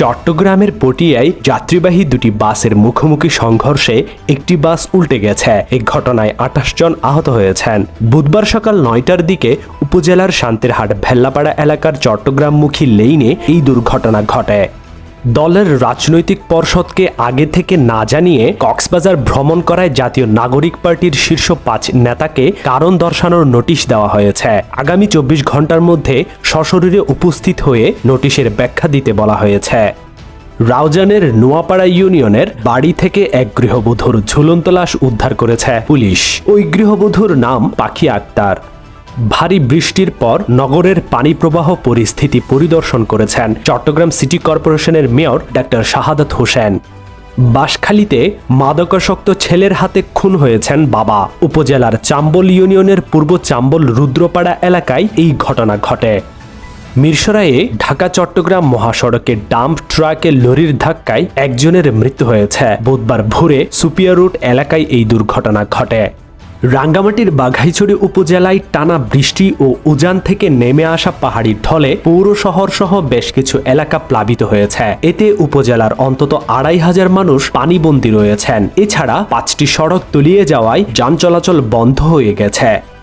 চট্টগ্রামের পটিয়ায় যাত্রীবাহী দুটি বাসের মুখোমুখি সংঘর্ষে একটি বাস উল্টে গেছে। এই ঘটনায় আঠাশ জন আহত হয়েছেন। বুধবার সকাল নয়টার দিকে উপজেলার শান্তিরহাট ভেল্লাপাড়া এলাকার চট্টগ্রামমুখী লেইনে এই দুর্ঘটনা ঘটে। দলের রাজনৈতিক পর্ষদকে আগে থেকে না জানিয়ে কক্সবাজার ভ্রমণ করায় জাতীয় নাগরিক পার্টির শীর্ষ পাঁচ নেতাকে কারণ দর্শানোর নোটিশ দেওয়া হয়েছে। আগামী চব্বিশ ঘণ্টার মধ্যে সশরীরে উপস্থিত হয়ে নোটিশের ব্যাখ্যা দিতে বলা হয়েছে। রাউজানের নোয়াপাড়া ইউনিয়নের বাড়ি থেকে এক গৃহবধূর ঝুলন্ত লাশ উদ্ধার করেছে পুলিশ। ওই গৃহবধূর নাম পাখি আক্তার। ভারী বৃষ্টির পর নগরের পানি প্রবাহ পরিস্থিতি পরিদর্শন করেছেন চট্টগ্রাম সিটি কর্পোরেশনের মেয়র ডাক্তার শাহাদাত হোসেন। বাঁশখালীতে মাদকাসক্ত ছেলের হাতে খুন হয়েছেন বাবা। উপজেলার চাম্বল ইউনিয়নের পূর্ব চাম্বল রুদ্রপাড়া এলাকায় এই ঘটনা ঘটে। মিরসরাইয়ে ঢাকা চট্টগ্রাম মহাসড়কে ডাম্প ট্রাকে লরির ধাক্কায় একজনের মৃত্যু হয়েছে। বুধবার ভোরে সুপিয়া রুট এলাকায় এই দুর্ঘটনা ঘটে। রাঙ্গামাটির বাঘাইছড়ি উপজেলায় টানা বৃষ্টি ও উজান থেকে নেমে আসা পাহাড়ির ঢলে পৌর শহর সহ বেশ কিছু এলাকা প্লাবিত হয়েছে। এতে উপজেলার অন্তত আড়াই হাজার মানুষ পানিবন্দী রয়েছেন। এছাড়া পাঁচটি সড়ক তলিয়ে যাওয়ায় যান চলাচল বন্ধ হয়ে গেছে।